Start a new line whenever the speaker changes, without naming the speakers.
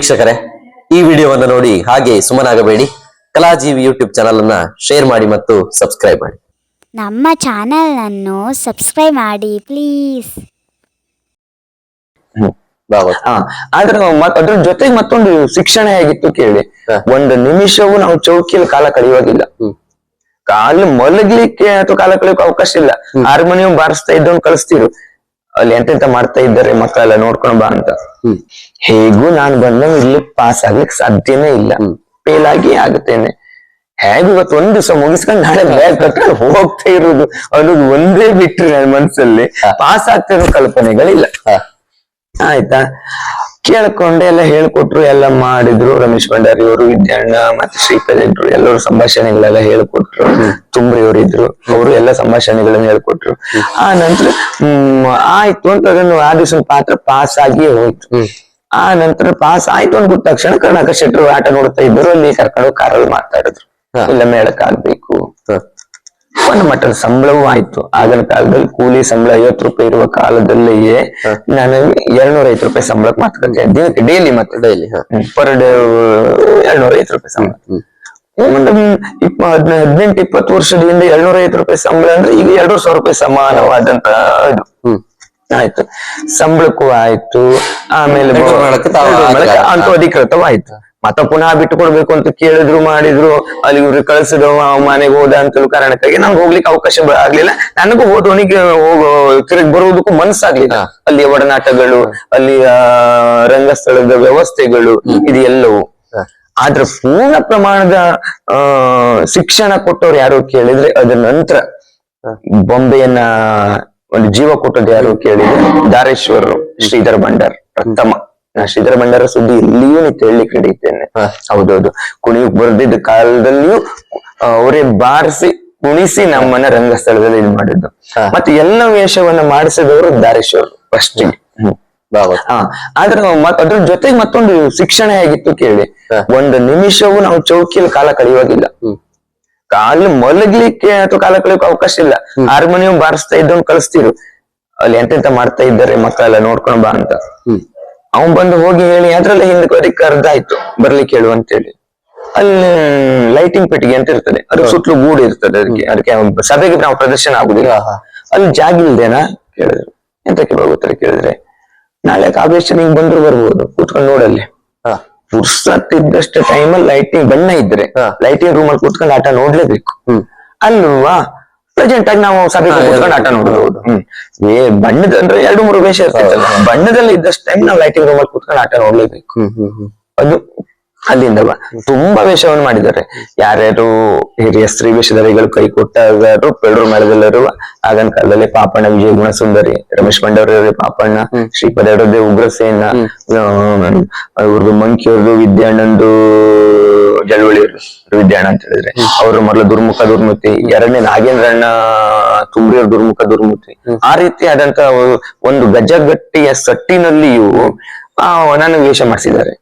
ವೀಕ್ಷಕರೇ ಈ ವಿಡಿಯೋವನ್ನು ನೋಡಿ ಹಾಗೆ ಸುಮ್ಮನಾಗಬೇಡಿ. ಕಲಾಜೀವಿ ಯೂಟ್ಯೂಬ್ ಚಾನಲ್ ಅನ್ನ ಶೇರ್ ಮಾಡಿ ಮತ್ತು ಸಬ್ಸ್ಕ್ರೈಬ್ ಮಾಡಿ.
ನಮ್ಮ ಚಾನಲನ್ನು ಸಬ್ಸ್ಕ್ರೈಬ್ ಮಾಡಿ ಪ್ಲೀಸ್.
ಆದ್ರೆ ಮತ್ ಅದ್ರ ಜೊತೆಗೆ ಮತ್ತೊಂದು ಶಿಕ್ಷಣ ಹೇಗಿತ್ತು ಕೇಳಿ. ಒಂದು ನಿಮಿಷವೂ ನಾವು ಚೌಕಿಯಲ್ಲಿ ಕಾಲ ಕಳೆಯುವಾಗಿಲ್ಲ. ಕಾಲು ಮಲಗ್ಲಿಕ್ಕೆ ಅಥವಾ ಕಾಲ ಕಳೆಯೋಕೆ ಅವಕಾಶ ಇಲ್ಲ. ಹಾರ್ಮೋನಿಯಂ ಬಾರಿಸ್ತಾ ಇದ್ದವನ್ ಕಳಿಸ್ತಿರು. ಅಲ್ಲಿ ಎಂತೆಂತ ಮಾಡ್ತಾ ಇದ್ದಾರೆ ಮಕ್ಕಳೆಲ್ಲ ನೋಡ್ಕೊಂಡ್ ಬಾ ಅಂತ. ಹೇಗೂ ನಾನು ಬಂದ ಇಲ್ಲಿ ಪಾಸ್ ಆಗ್ಲಿಕ್ಕೆ ಸಾಧ್ಯನೇ ಇಲ್ಲ. ಫೇಲ್ ಆಗಿ ಆಗುತ್ತೇನೆ. ಹೇಗೂ ಇವತ್ತು ಒಂದ್ ದಿವಸ ಮುಗಿಸ್ಕೊಂಡು ನಾಳೆ ಬ್ಯಾಗ್ ಕಟ್ಕೊಂಡು ಹೋಗ್ತಾ ಇರುದು ಅನ್ನೋದು ಒಂದೇ ಬಿಟ್ರಿ ನನ್ನ ಮನ್ಸಲ್ಲಿ. ಪಾಸ್ ಆಗ್ತಾ ಇರೋ ಕಲ್ಪನೆಗಳಿಲ್ಲ. ಆಯ್ತಾ? ಕೇಳ್ಕೊಂಡು ಎಲ್ಲ ಹೇಳ್ಕೊಟ್ರು ಎಲ್ಲ ಮಾಡಿದ್ರು. ರಮೇಶ್ ಭಂಡಾರಿ ಅವರು ವಿದ್ಯಾಣ್ಣ ಮತ್ತೆ ಶ್ರೀಪಾದ್ ಇದ್ರು ಎಲ್ಲರೂ ಸಂಭಾಷಣೆಗಳೆಲ್ಲ ಹೇಳ್ಕೊಟ್ರು. ತುಂಬ್ರಿ ಅವರು ಇದ್ರು. ಅವರು ಎಲ್ಲ ಸಂಭಾಷಣೆಗಳನ್ನ ಹೇಳ್ಕೊಟ್ರು. ಆ ನಂತರ ಹ್ಮ್ ಆಯ್ತು ಅಂತ ಅದನ್ನು ಆ ದಿವಸ ಪಾತ್ರ ಪಾಸ್ ಆಗಿಯೇ ಹೋಯ್ತು. ಆ ನಂತರ ಪಾಸ್ ಆಯ್ತು ಅಂತ ಗೊತ್ತ ತಕ್ಷಣ ಕರ್ನಾಟಕ ಶೆಟ್ಟರು ಆಟ ನೋಡ್ತಾ ಇದ್ರು ಅಲ್ಲಿ ಕರ್ಕೊಂಡು ಕಾರಲ್ಲಿ ಮಾತಾಡಿದ್ರು. ಇಲ್ಲ ಮೇಳಕ್ ಆಗ್ಬೇಕು. ಒಂದು ಮಟ್ಟದ ಸಂಬಳವೂ ಆಯ್ತು. ಆಗಿನ ಕಾಲದಲ್ಲಿ ಕೂಲಿ ಸಂಬಳ ಐವತ್ತು ರೂಪಾಯಿ ಇರುವ ಕಾಲದಲ್ಲಿಯೇ ನಾನು ಎರಡ್ನೂರ ಐವತ್ತು ರೂಪಾಯಿ ಸಂಬಳಕ್ಕೆ ಮಾತುಕತೆ ದಿನಕ್ಕೆ ಡೈಲಿ ಮತ್ತೆ
ಡೈಲಿ
ಪರ್ ಡೇ ಎರಡ್ನೂರ ಐವತ್ತು ರೂಪಾಯಿ ಸಂಬಳ. ಒಂದು ಇಪ್ಪ ಹದಿನೈದು ಹದಿನೆಂಟು ಇಪ್ಪತ್ತು ವರ್ಷದಿಂದ ಎರಡ್ನೂರ ಐವತ್ತು ರೂಪಾಯಿ ಸಂಬಳ ಅಂದ್ರೆ ಈಗ ಎರಡು ಸಾವಿರ ರೂಪಾಯಿ ಸಮಾನವಾದಂತ ಇದು.
ಹ್ಮ್.
ಆಯ್ತು. ಸಂಬಳಕ್ಕೂ ಆಯ್ತು. ಆಮೇಲೆ. ಅಂತೂ ಅಧಿಕೃತವಾಯ್ತು ಮತ್ತೆ ಪುನಃ ಬಿಟ್ಟು ಕೊಡ್ಬೇಕು ಅಂತ ಕೇಳಿದ್ರು ಮಾಡಿದ್ರು ಅಲ್ಲಿ ಇವ್ರಿಗೆ ಕಳಿಸಿದ್ರು ಮನೆಗೆ ಹೋದ ಅಂತ ಕಾರಣಕ್ಕಾಗಿ ನಂಗೆ ಹೋಗ್ಲಿಕ್ಕೆ ಅವಕಾಶ ಆಗ್ಲಿಲ್ಲ. ನನಗೂ ಓದೋನಿಗೆ ಹೋಗೋ ತಿರುಗಿ ಬರುವುದಕ್ಕೂ
ಮನ್ಸಾಗ್ಲಿಲ್ಲ.
ಅಲ್ಲಿ ಒಡನಾಟಗಳು ಅಲ್ಲಿ ರಂಗಸ್ಥಳದ ವ್ಯವಸ್ಥೆಗಳು ಇದು ಎಲ್ಲವೂ. ಆದ್ರೆ ಪೂರ್ಣ ಪ್ರಮಾಣದ ಆ ಶಿಕ್ಷಣ ಕೊಟ್ಟವ್ರು ಯಾರು ಕೇಳಿದ್ರೆ ಅದ್ರ ನಂತರ ಬೊಂಬೆಯನ್ನ ಒಂದು ಜೀವ ಕೊಟ್ಟದ್ದು ಯಾರು ಕೇಳಿದ್ರೆ ದಾರೇಶ್ವರರು ಶ್ರೀಧರ್ ಭಂಡಾರ್ ಪ್ರಥಮ. ನಾ ಶ್ರೀಧರ ಭಂಡಾರ ಸುದ್ದಿ ಇಲ್ಲಿಯೂ ನಿಂತು ಹೇಳಲಿಕ್ಕೆ
ಹಿಡಿಯುತ್ತೇನೆ.
ಹೌದೌದು. ಕುಣಿ ಬರ್ದಿದ್ದ ಕಾಲದಲ್ಲಿಯೂ ಅವರೇ ಬಾರಿಸಿ ಕುಣಿಸಿ ನಮ್ಮನ್ನ ರಂಗಸ್ಥಳದಲ್ಲಿ ಇದು ಮಾಡಿದ್ದು. ಮತ್ತೆ ಎಲ್ಲ ವೇಷವನ್ನ ಮಾಡಿಸಿದವರು ದಾರೇಶ್ವರ್ ಫಸ್ಟ್ ಆದ್ರೆ ಅದ್ರ ಜೊತೆಗೆ ಮತ್ತೊಂದು ಶಿಕ್ಷಣ ಹೇಗಿತ್ತು ಕೇಳಿ. ಒಂದು ನಿಮಿಷವೂ ನಾವು ಚೌಕಿಯಲ್ಲಿ ಕಾಲ ಕಳೆಯುವಾಗಿಲ್ಲ. ಕಾಲ ಮಲಗ್ಲಿಕ್ಕೆ ಅಥವಾ ಕಾಲ ಕಳೆಯೋಕೆ ಅವಕಾಶ ಇಲ್ಲ. ಹಾರ್ಮೋನಿಯಂ ಬಾರಿಸ್ತಾ ಇದ್ದವ್ ಕಳಿಸ್ತಿರು. ಅಲ್ಲಿ ಎಂತೆಂತ ಮಾಡ್ತಾ ಇದ್ದಾರೆ ಮಕ್ಕಳೆಲ್ಲ ನೋಡ್ಕೊಂಡು ಬಾ ಅಂತ. ಅವನ್ ಬಂದು ಹೋಗಿ ಹೇಳಿ ಅದ್ರಲ್ಲಿ ಹಿಂದೆ ಅದಕ್ಕೆ ಕರ್ದಾಯ್ತು ಬರ್ಲಿಕ್ಕೆ ಹೇಳು ಅಂತ ಹೇಳಿ ಅಲ್ಲಿ ಲೈಟಿಂಗ್ ಪೆಟ್ಟಿಗೆ ಅಂತ ಇರ್ತದೆ. ಅದ್ರ ಸುತ್ತಲೂ ಗೂಡು ಇರ್ತದೆ ಅದಕ್ಕೆ ಅದಕ್ಕೆ ಸಭೆಗೆ ನಾವು ಪ್ರದರ್ಶನ ಆಗುದಿಲ್ಲ. ಅಲ್ಲಿ ಜಾಗ ಇಲ್ದೇನಾ? ಕೇಳಿದ್ರು. ಎಂತಕ್ಕೆ ಉತ್ತರ ಕೇಳಿದ್ರೆ ನಾಳೆ ಕಾವೇಶ ನೀವು ಬಂದ್ರು ಬರ್ಬೋದು ಕೂತ್ಕೊಂಡು ನೋಡಲ್ಲಿ. ಪುರ್ಸತ್ ಇದ್ದಷ್ಟು ಟೈಮಲ್ಲಿ ಲೈಟಿಂಗ್ ಬಣ್ಣ ಇದ್ರೆ. ಲೈಟಿಂಗ್ ರೂಮ್ ಅಲ್ಲಿ ಕೂತ್ಕೊಂಡು ಆಟ ನೋಡ್ಲೇಬೇಕು. ಅಲ್ವಾ? ಪ್ರೆಸೆಂಟ್ ಆಗಿ ನಾವು
ಸಭೆ
ಕೂತ್ಕೊಂಡು ಆಟ ನೋಡಬಹುದು ಏ ಬಣ್ಣದ ಅಂದ್ರೆ ಎರಡು ಮೂರು ವೇಷ ಇರ್ತೈತಲ್ಲ ಬಣ್ಣದಲ್ಲಿ ಇದ್ದಷ್ಟು ಟೈಮ್ ನಾವು ಲೈಟಿಂಗ್ ರೂಮ್ ಅಲ್ಲಿ ಕೂತ್ಕೊಂಡು ಆಟ ನೋಡ್ಲೇಬೇಕು. ಅದು ಅಲ್ಲಿಂದ ಬ- ತುಂಬಾ ವೇಷವನ್ನು ಮಾಡಿದ್ದಾರೆ. ಯಾರ್ಯಾರು ಹಿರಿಯ ಸ್ತ್ರೀ ವೇಷಧಾರಿಗಳು ಕೈ ಕೊಟ್ಟಾರು ಪೆಡ್ರು ಮೇಳದಲ್ಲಿರುವ ಆಗಿನ ಕಾಲದಲ್ಲಿ ಪಾಪಣ್ಣ ವಿಜಯ ಗುಣಸುಂದರಿ ರಮೇಶ್ ಬಂಡವರವರೇ ಪಾಪಣ್ಣ ಶ್ರೀಪದ ಉಗ್ರಸೇನ ಅವ್ರದ್ದು ಮಂಕಿಯವ್ರದ್ದು ವಿದ್ಯಾಣ್ಣಂದು ಜಳವಳಿಯವರು ಅಣ್ಣ ಅಂತ ಹೇಳಿದ್ರೆ. ಅವರು ಮೊದಲು ದುರ್ಮುಖ, ದುರ್ಮುತಿ. ಎರಡನೇ ನಾಗೇಂದ್ರಣ್ಣ ತುಂಬ್ರಿಯವ್ರ ದುರ್ಮುಖ, ದುರ್ಮುತಿ. ಆ ರೀತಿ ಆದಂತ ಒಂದು ಗಜಗಟ್ಟಿಯ ಸಟ್ಟಿನಲ್ಲಿಯೂ, ಆ ನನ್ನ ವೇಷ ಮಾಡಿಸಿದ್ದಾರೆ.